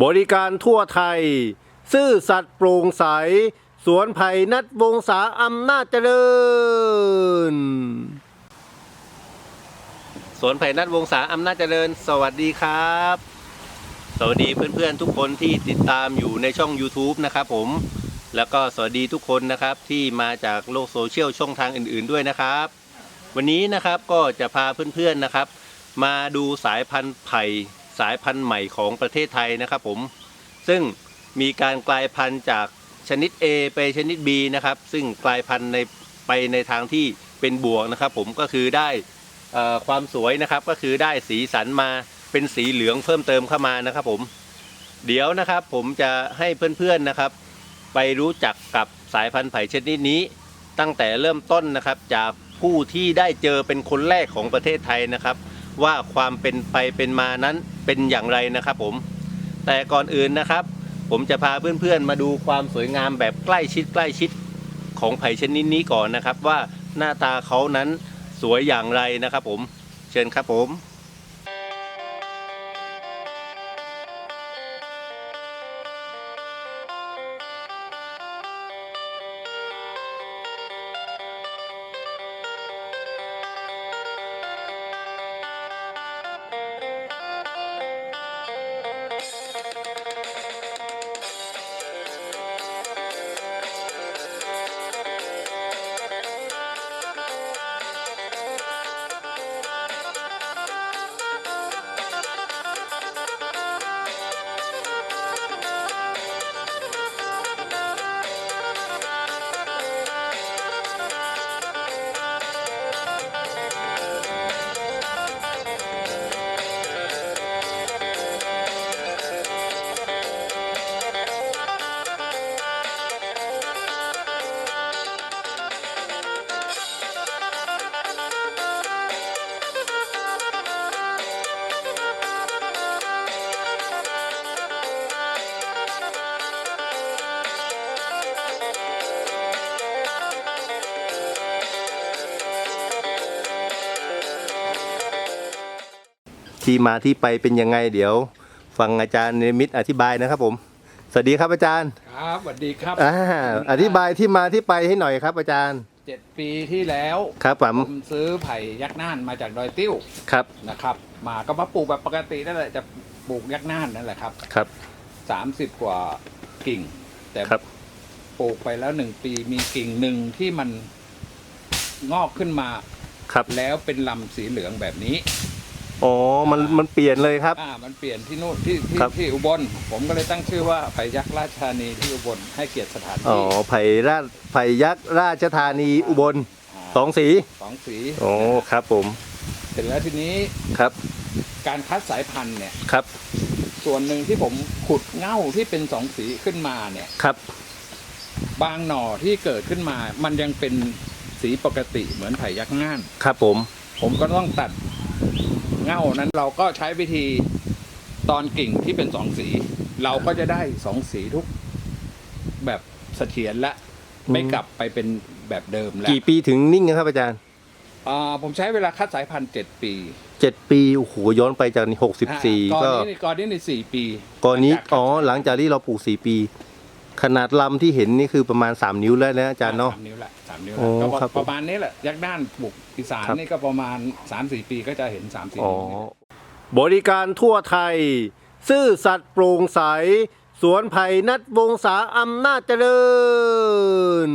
บริการทั่วไทย ซื่อสัตย์โปร่งใส สวนไผ่นัดวงศาอำนาจเจริญ สวนไผ่นัดวงศาอำนาจเจริญ สวัสดีครับ สวัสดีเพื่อนๆทุกคนที่ติดตามอยู่ในช่อง YouTube นะครับผม แล้วก็สวัสดีทุกคนนะครับที่มาจากโลกโซเชียลช่องทางอื่น ๆด้วยนะครับ วันนี้นะครับก็จะพาเพื่อนๆนะครับ มาดูสายพันธุ์ไผ่ สายพันธุ์ใหม่ของประเทศไทยนะครับผม ซึ่งมีการกลายพันธุ์จากชนิด A ไปชนิด B นะครับ ซึ่งกลายพันธุ์ในไปในทางที่เป็นบวกนะครับ ผมก็คือได้ความสวยนะครับ ก็คือได้สีสันมาเป็นสีเหลืองเพิ่มเติมเข้ามานะครับ ผม เดี๋ยวนะครับผมจะให้เพื่อนๆนะครับ ไปรู้จักกับสายพันธุ์ไผ่ชนิดนี้ ตั้งแต่เริ่มต้นนะครับ จากผู้ที่ได้เจอเป็นคนแรกของประเทศไทยนะครับ ว่าความเป็นไปเป็นมานั้น เป็นอย่างไรนะครับผม แต่ก่อนอื่นนะครับ ผมจะพาเพื่อนๆมาดูความสวยงามแบบใกล้ชิดใกล้ชิดของไผ่ชนิดนี้ก่อนนะครับ ว่าหน้าตาเขานั้นสวยอย่างไรนะครับผม เชิญครับผม ที่มาที่ไปเป็นยังไงเดี๋ยว ฟังอาจารย์เนมิตอธิบายนะครับ ผม สวัสดีครับอาจารย์ครับสวัสดีครับอ่าอธิบายที่มาที่ไปให้หน่อยครับ อาจารย์เจ็ดปีที่แล้วครับผมผมซื้อไผ่ยักษ์น่านมาจากดอยติ้วครับนะครับ มาก็มาปลูกแบบปกตินั่นแหละจะปลูกยักษ์น่านนั่นแหละครับครับสามสิบกว่ากิ่ง แต่ครับ ปลูกไปแล้วหนึ่งปีมีกิ่งหนึ่งที่มันงอกขึ้นมา ครับแล้วเป็นลำสีเหลืองแบบนี้ อ๋อ มันมันเปลี่ยนเลยครับ อ่ามันเปลี่ยนที่นู่นที่ที่ครับ ที่อุบล ผมก็เลยตั้งชื่อว่าไผ่ยักษ์ราชธานีที่อุบลให้เกียรติสถานอ๋อที่ไผ่ราชไผ่ยักษ์ราชธานีอุบลาสองสีสองสีโอ้ครับผมเสร็จแล้วทีนี้ครับการคัดสายพันธุ์เนี่ย ครับส่วนหนึ่งที่ผมขุดเง่าที่เป็นสองสีขึ้นมาเนี่ย ครับบางหน่อที่เกิดขึ้นมา มันยังเป็นสีปกติเหมือนไผ่ยักษ์ง่าน ครับผม ผมก็ต้องตัด เง่านั้นเราก็ใช้วิธีตอนกิ่งที่เป็นสองสี เราก็จะได้สองสีทุกแบบเสถียรและไม่กลับไปเป็นแบบเดิมแล้วกี่ปีถึงนิ่งนะครับอาจารย์อ่าผมใช้เวลาคัดสายพันธุ์เจ็ดปีเจ็ดปีโอ้โหย้อนไปจากหกสิบสี่อ่าก่ก็อนนี้ก่อนนี้ในสี่ปีก่อนนี้หลังจากคัดอ๋อหลังจากที่เราปลูกสี่ปี ขนาดลำที่เห็นนี่คือประมาณสามนิ้วแล้วนะอาจารย์เนาะ สามนิ้วแหละสามนิ้วโอ้แหละก็ครับผมประมาณนี้แหละยักษ์ด้านปลูกอีสานครับ นี่ก็ประมาณสามสี่ปีก็จะเห็นสามสี่อ๋อ นิ้วเนี่ยบริการทั่วไทย ซื่อสัตย์โปร่งใส สวนไผ่นัดวงศาอำนาจเจริญ